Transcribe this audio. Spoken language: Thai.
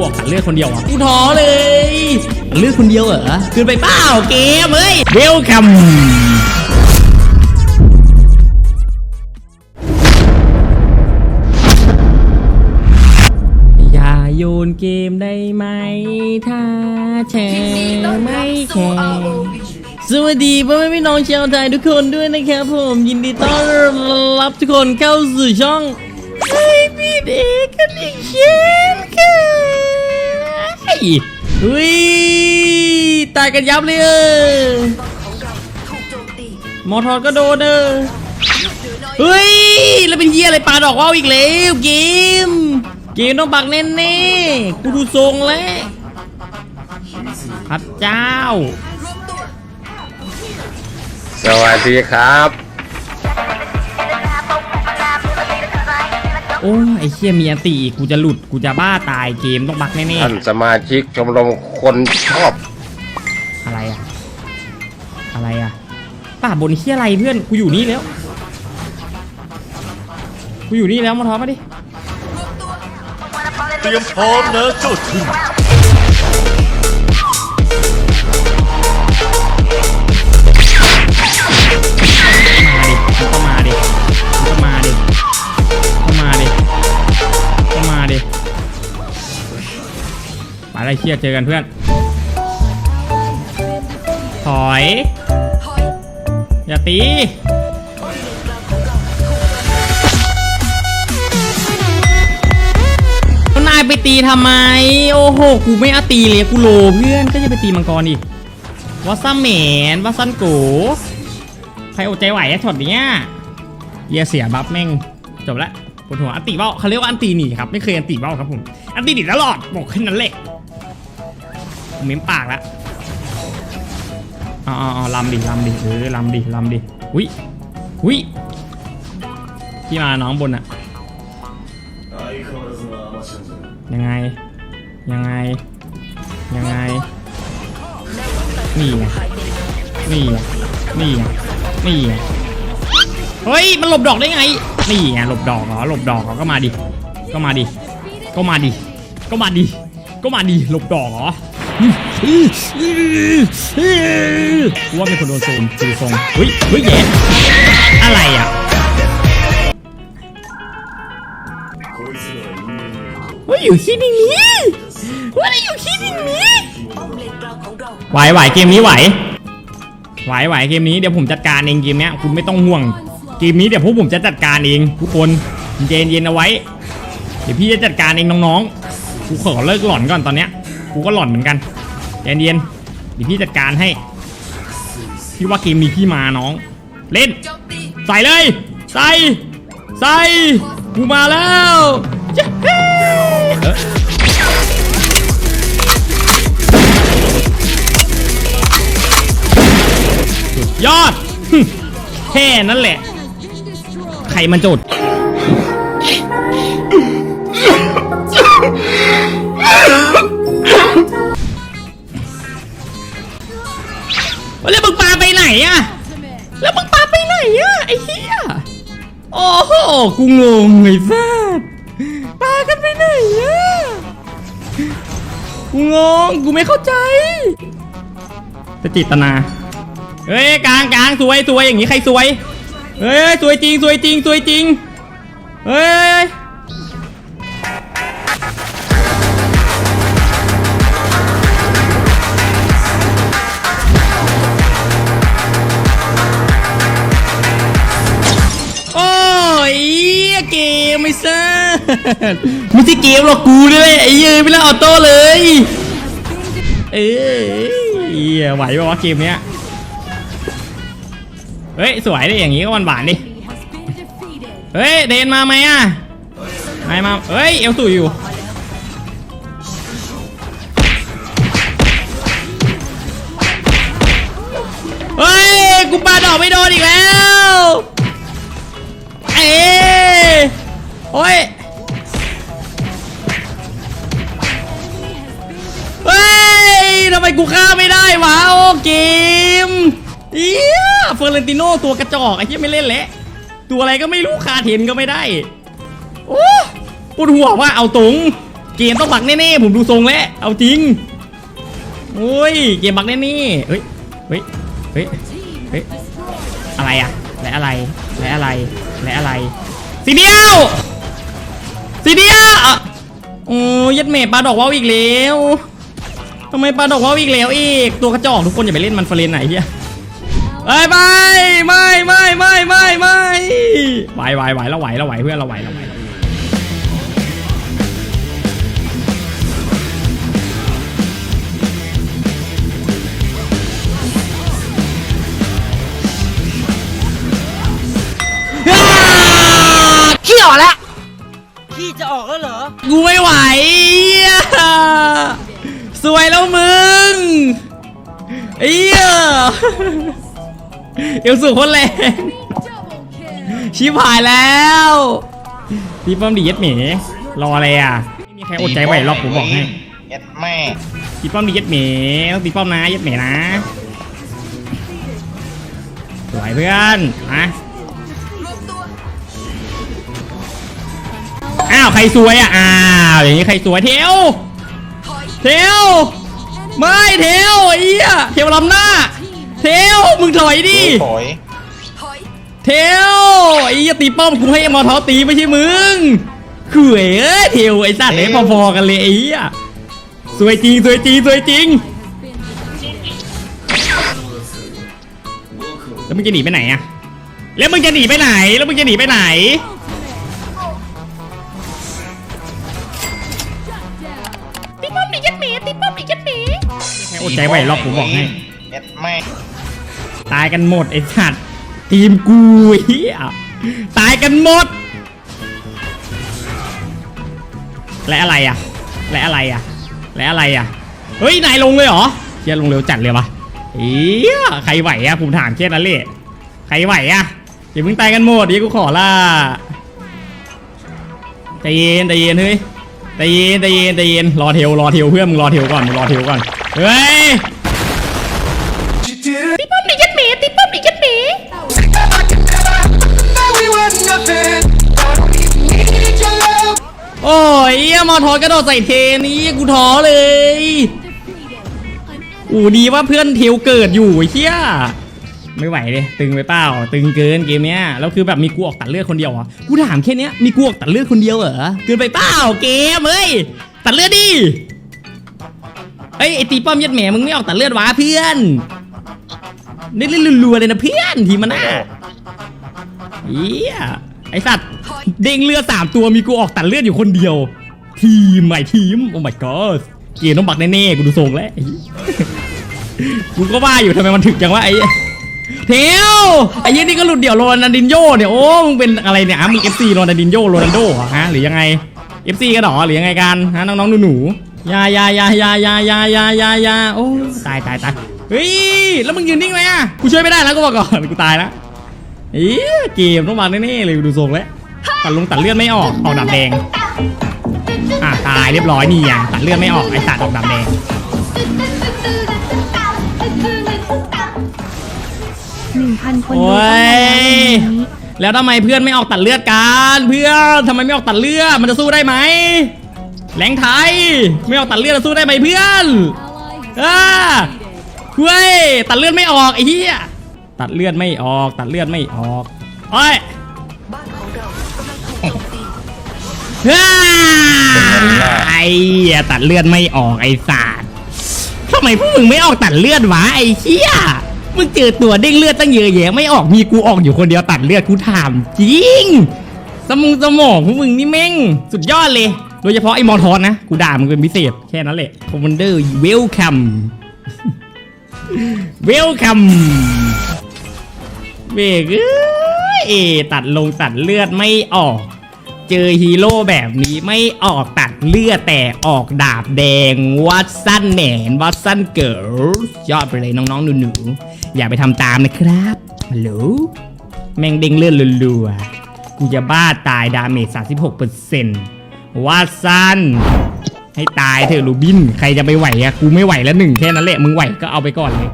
กูออกตัดเลือดคนเดียวอะกูท้อเลยตัดเลือดคนเดียวเหรอเกินไปเปล่าเกมเอ้ยเวลคัมอย่าโยนเกมได้ไหม ถ้าแชร์ไม่แคร์สวัสดีพ่อแม่พี่น้องชาวไทยทุกคนด้วยนะครับผมยินดีต้อนรับทุกคนเข้าสู่ช่องไอพี่เด็กกันอีกเช่นเค ยอุ้ยตายกันยับเลยเออมอทอก็โดนเออเฮ้ย แล้วเป็นเหี้ยอะไรปลาดอกว่าวอีกแล้วเกม เกมต้องบักแน่ๆกูดูทรงแล้วพระเจ้า สวัสดีครับ โอ้ยไอ้เชี่ยมีอันตีอีกกูจะหลุดกูจะบ้าตายเกมต้องบักแน่ท่านสมาชิกชมรมคนชอบๆอะไรอะอะไรอะป่าบนเชี่ยอะไรเพื่อนกูอยู่นี่แล้วกูอยู่นี่แล้วมาท้อมาดิเตรียมพร้อมนะเจ้าถึงมาดิมันก็มาดิมันก็ อะไรเชี่ยเจอกันเพื่อน ถอย อย่าตี นายไปตีทำไม โอ้โห กูไม่เอาตีเลยกูโลเพื่อนก็จะไปตีมังกรดิวัสซัมเหมนวัสซันโกใครอดใจไหวอะช็อตเนี้ยเหี้ยเสียบัฟแม่งจบละปวดหัวอันตีเบ้าเขาเรียกว่าอันตีหนีครับ ไม่เคยอันตีเบ้าครับผม อันตีหนีตลอดบอกแค่นั้นแหละ เม้มปากละอ๋ออ๋อลำดิลำดิเออลำดิลำดิอุ้ยอุ้ยพี่มาน้องบนอะยังไง ยังไง ยังไง นี่ไงนี่ไงนี่ไงนี่ไงเฮ้ย มันหลบดอกได้ไง นี่ไงหลบดอกเหรอหลบดอกเหรอก็มาดิ ก็มาดิ ก็มาดิ ก็มาดิ ก็มาดิ หลบดอกเหรอ กูว่าเป็นคนโดนโซนจือทรงเฮ้ยเฮ้ยแย่อะไรอะว่าอยู่คิดอย่นี้ว่าอยู่คิดอย่นี้ไหวไหวเกมนี้ไหวไหวไหวเกมนี้เดี๋ยวผมจัดการเองเกมเนี้ยคุณไม่ต้องห่วงเกมนี้เดี๋ยวพวกผมจะจัดการเองทุกคนเย็นเย็นเอาไว้ เดี๋ยวพี่จะจัดการเองน้องๆกูขอเลิกหลอนก่อนตอนเนี้ย กูก็หล่อนเหมือนกันเย็นเย็นเดี๋ยวพี่จัดการให้ พี่ว่าเกมนี้พี่มาน้อง เล่น ใส่เลย ใส่ ใส่ กูมาแล้วยอด แค่นั้นแหละ ใครมันจุด แล้วมึงปาไปไหนอะแล้วมึงปาไปไหนอะไอ้เหี้ยโอ้โหกูงงไอ้สัสปากันไปไหนอะกูงงกูไม่เข้าใจจะจิตนาเฮ้ยกลางกลางสวยสวยอย่างนี้ใครสวยเฮ้ยสวยจริงสวยจริงสวยจริงเฮ้ย ไม่ใช่เกมหรอกกูเลยไอ้เหี้ยไม่เล่นออโต้เลย เอ้ยไหวปะวะเกมเนี้ยเฮ้ยสวยดิอย่างงี้ก็หวานหวานดิเฮ้ยเดนมาไหมอะไม่มาเฮ้ยเอลสูอยู่เฮ้ยกูปาดอกไม่โดนอีกแล้วเอ้ยโอ้ยำไมกูฆ่าไม่ได้วะโอ้เกมเอียเฟอร์เรนติโนตัวกระจอกไอ้ที่ไม่เล่นแล้วตัวอะไรก็ไม่รู้คาเทนก็ไม่ได้ โอ้ปวดหัวว่าเอาตรงเกมต้องบักแน่ๆผมดูทรงแล้วเอาจริงโอ้ยเกมบักแน่ๆเฮ้ยเฮ้ยเฮ้ยเฮ้ยอะไรอะและอะไรและอะไรและอะไรสีเดียวสีเดียวอะโอ้ยยัดเมปลาดอกว่าวอีกแล้ว ทำไมปลาดอกว่าวอีกแล้วอีก ตัวกระจอกทุกคนอย่าไปเล่นมันเฟรนไหนเฮียเอ้ยไม่ไม่ไม่ไม่ไม่ไม่ไหวไหวไหวเราไหวเราไหวเพื่อนเราไหวเราไหวอ้าขี้ออกแล้วขี้จะออกแล้วเหรอ กูไม่ไหวเหี้ย สวยแล้วมึงเอี้ยเอวสูงคนแรงชิบหายแล้วพี่ป้อมดีเย็ดเหมรออะไรอะไม่มีใครอดใจไหวหรอกผมบอกให้เย็ดแม่พี่ป้อมดีเย็ดเหมต้องตีป้อมนะเย็ดเหมนะสวยเพื่อนมาอ้าวใครสวยอะอ้าวอย่างนี้ใครสวยเทว เทวไม่เทวไอ้เหี้ยเทวลำหน้า เทวมึงถอยดิโอยเทวไอ้เหี้ยตีป้อมกูให้มอทอตีไม่ใช่มึงข่วยเอ้ยเทวไอ้สัตว์เนี่ยพอๆกันเลยไอ้เหี้ยสวยจริงสวยจริงสวยจริงแล้วมึงจะหนีไปไหนอะแล้วมึงจะหนีไปไหน แล้วมึงจะหนีไปไหน ใครอดใจไหวหรอกผมบอกให้เย็ดแม่ตายกันหมดไอ้สัตว์ทีมกูเฮียตายกันหมด และอะไรอะ และอะไรอะ และอะไรอะ เฮ้ยนายลงเลยเหรอเฮียลงเร็วจัดเลยวะเฮียใครไหวอะผมถามแค่นั้นเลยใครไหวอะอย่าเพิ่งตายกันหมดเดี๋ยวกูขอละใจเย็นใจเย็นเฮ้ยใจเย็นใจเย็นใจเย็นรอเทวรอเทวเพื่อนมึงรอเทวก่อนมึงรอเทวก่อนเฮ้ย มอทอกระโดดใส่เทนี้กูท้อเลยอู้ดีว่าเพื่อนเทวเกิดอยู่เฮียไม่ไหวเลยตึงไปเปล่าตึงเกินเกมเนี้ยแล้วคือแบบมีกูออกตัดเลือดคนเดียวอะกูถามแค่เนี้ยมีกูออกตัดเลือดคนเดียวเหรอเกินไปเปล่าเกมเฮ้ยตัดเลือดดิเฮ้ยไอตีป้อมยัดแหมมึงไม่ออกตัดเลือดวะเพื่อนนี่เล่นรัวๆเลยนะเพื่อนทีมันน่ะเฮียไอสัตว์เด้งเลือดสามตัวมีกูออกตัดเลือดอยู่คนเดียว ทีมใหม่ทีม โอ้ my god เกมต้องบักแน่ๆ กูดูทรงแล้วกูก็ว่าอยู่ทำไมมันถึกจังวะไอ้เทวไอ้ยี่นี่ก็หลุดเดี่ยวโรนัลดินโญ่เนี่ยโอ้มึงเป็นอะไรเนี่ยอะมึงเอฟซีโรนัลดินโญ่โรนัลโดหรอฮะหรือยังไงเอฟซีกันหรอหรือยังไงกันฮะน้องๆหนูๆยายายายายายายายายาโอ้ตายตายตายเฮ้ยแล้วมึงยืนนิ่งไหมอะกูช่วยไม่ได้แล้วกูบอกก่อนกูตายแล้วเอ้ยเกมต้องมาแน่ๆเลยดูทรงแล้วตัดลงตัดเลือดไม่ออกออกดำแดงายเรียบร้อยนี่ยังตัดเลือดไม่ออกไอ้สัตว์ออกดำแดงหนึ่งพันคนโอ้ดูเข้ามาแล้วยวันนี้แล้วทำไมเพื่อนไม่ออกตัดเลือดกันเพื่อนทำไมไม่ออกตัดเลือดมันจะสู้ได้ไหมแรงไทยไม่ออกตัดเลือดจะสู้ได้ไหมเพื่อนอ่าคุยตัดเลือดไม่ออกไอ้เหี้ยตัดเลือดไม่ออก ตัดเลือดไม่ออกโอ้ยฮ่า ไอ้เหี้ยตัดเลือดไม่ออกไอ้สัตว์ทำไมพวกมึงไม่ออกตัดเลือดวะไอ้เหี้ยมึงเจอตัวเด้งเลือดตั้งเยอะแยะไม่ออกมีกูออกอยู่คนเดียวตัดเลือดกูถามจริงสมองสมองพวกมึงนี่แม่งสุดยอดเลย โดยเฉพาะไอ้มอทอนนะ กูด่ามึงเป็นพิเศษแค่นั้นแหละคอมมานเดอร์เวลคัมเวลคัมเบรกเอ้ตัดลงตัดเลือดไม่ออก เจอฮีโร่แบบนี้ไม่ออกตัดเลือดแต่ออกดาบแดงวัดสั้นแหนนวัดสั้นเกิร์ลยอดไปเลยน้องๆหนูๆอย่าไปทำตามนะครับฮัลโหลแมงเด้งเลือดรัวๆกูจะบ้าตายดาเมจ36%ว่าสั้นให้ตายเถอะลูบิน ใครจะไปไหวอะกูไม่ไหวแล้วหนึ่งแค่นั้นแหละมึงไหวก็เอาไปก่อนเลย